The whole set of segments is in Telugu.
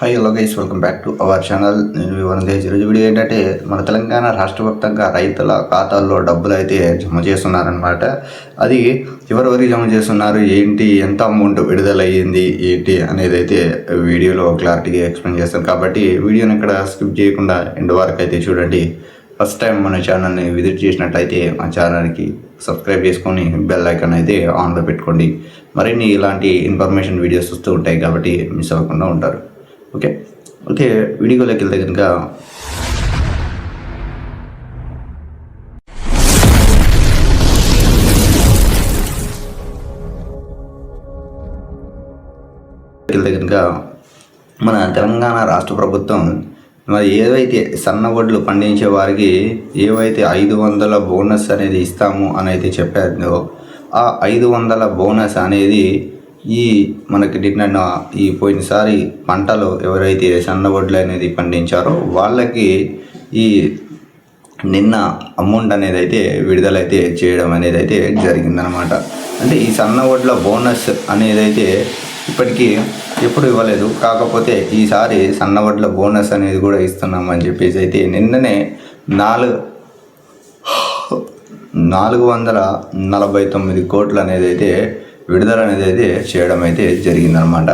Hi hello guys welcome back to our channel నేను వివరణ ఈరోజు వీడియో ఏంటంటే మన తెలంగాణ రాష్ట్ర వ్యాప్తంగా రైతుల ఖాతాల్లో డబ్బులు అయితే జమ చేస్తున్నారనమాట అది ఎవరెవరికి జమ చేస్తున్నారు? ఏంటి? ఎంత అమౌంట్ విడుదలయ్యింది? ఏంటి? అనేది అయితే వీడియోలో క్లారిటీగా ఎక్స్ప్లెయిన్ చేస్తాను కాబట్టి వీడియోని ఇక్కడ స్కిప్ చేయకుండా ఎండ్ వరకు అయితే చూడండి. ఫస్ట్ టైం మన ఛానల్ని విజిట్ చేసినట్లయితే మా ఛానల్కి సబ్స్క్రైబ్ చేసుకొని బెల్ ఐకాన్ అయితే ఆన్లో పెట్టుకోండి. మరిన్ని ఇలాంటి ఇన్ఫర్మేషన్ వీడియోస్ వస్తూ ఉంటాయి కాబట్టి మిస్ అవ్వకుండా ఉంటారు. ఓకే. ఓకే వీడియోలోకి వెళ్తే కనుక వెళ్తే కనుక మన తెలంగాణ రాష్ట్ర ప్రభుత్వం మరి ఏవైతే సన్న వడ్లు పండించే వారికి ఏవైతే ఐదు వందల బోనస్ అనేది ఇస్తాము అని అయితే చెప్పారో ఆ ఐదు వందల బోనస్ అనేది ఈ మనకి నిన్న ఈ పోయినసారి పంటలు ఎవరైతే సన్న అనేది పండించారో వాళ్ళకి ఈ నిన్న అమౌంట్ అనేది అయితే విడుదలైతే చేయడం అనేది అయితే జరిగిందనమాట. అంటే ఈ సన్న వడ్ల బోనస్ అనేది అయితే ఇప్పటికీ ఎప్పుడు ఇవ్వలేదు. కాకపోతే ఈసారి సన్న వడ్ల బోనస్ అనేది కూడా ఇస్తున్నామని చెప్పేసి అయితే నిన్ననే నాలుగు నాలుగు వందల నలభై తొమ్మిది కోట్లు అనేది అయితే విడుదల అనేది అయితే చేయడం అయితే జరిగిందనమాట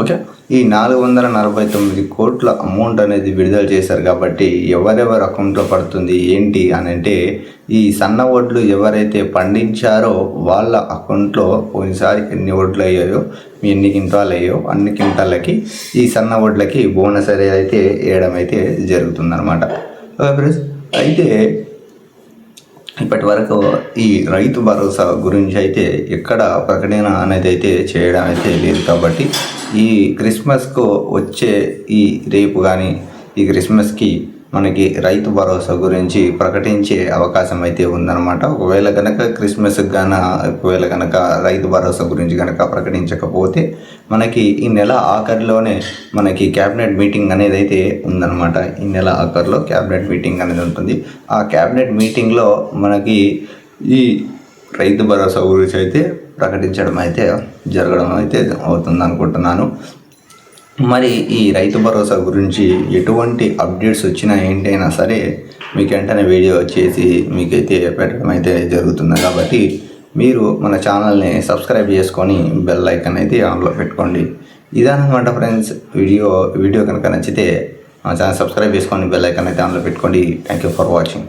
ఓకే? ఈ నాలుగు వందల నలభై తొమ్మిది కోట్ల అమౌంట్ అనేది విడుదల చేశారు కాబట్టి ఎవరెవరి అకౌంట్లో పడుతుంది ఏంటి అని అంటే ఈ సన్న వడ్లు ఎవరైతే పండించారో వాళ్ళ అకౌంట్లో పోయినసారి ఎన్ని వడ్లు అయ్యాయో ఎన్ని కింటాలు అయ్యాయో అన్ని కింటాలకి ఈ సన్న వడ్లకి బోనస్ అనేది అయితే వేయడం అయితే జరుగుతుందన్నమాట. Okay friends? అయితే ఇప్పటి వరకు ఈ రైతు భరోసా గురించి అయితే ఎక్కడ ప్రకటన అనేది అయితే చేయడం అయితే లేదు కాబట్టి ఈ క్రిస్మస్కు వచ్చే ఈ రేపు కానీ ఈ క్రిస్మస్కి మనకి రైతు భరోసా గురించి ప్రకటించే అవకాశం అయితే ఉందన్నమాట. ఒకవేళ కనుక క్రిస్మస్కి గాన ఒకవేళ కనుక రైతు భరోసా గురించి కనుక ప్రకటించకపోతే మనకి ఈ నెల ఆఖరిలోనే మనకి క్యాబినెట్ మీటింగ్ అనేది అయితే ఉందన్నమాట. ఈ నెల ఆఖరిలో క్యాబినెట్ మీటింగ్ అనేది ఉంటుంది. ఆ క్యాబినెట్ మీటింగ్లో మనకి ఈ రైతు భరోసా గురించి అయితే ప్రకటించడం అయితే జరగడం అయితే అవుతుంది అనుకుంటున్నాను మరి ఈ రైతు భరోసా గురించి ఎటువంటి అప్డేట్స్ వచ్చినా ఏంటైనా సరే మీకు వెంటనే వీడియో చేసి మీకైతే పెట్టడం అయితే జరుగుతుంది. కాబట్టి మీరు మన ఛానల్ని సబ్స్క్రైబ్ చేసుకొని బెల్ ఐకన్ అయితే ఆన్లో పెట్టుకోండి. ఇదన్నమాట ఫ్రెండ్స్ వీడియో. వీడియో కనుక నచ్చితే మా ఛానల్ సబ్స్క్రైబ్ చేసుకొని బెల్ ఐకన్ అయితే ఆన్లో పెట్టుకోండి. Thank you for watching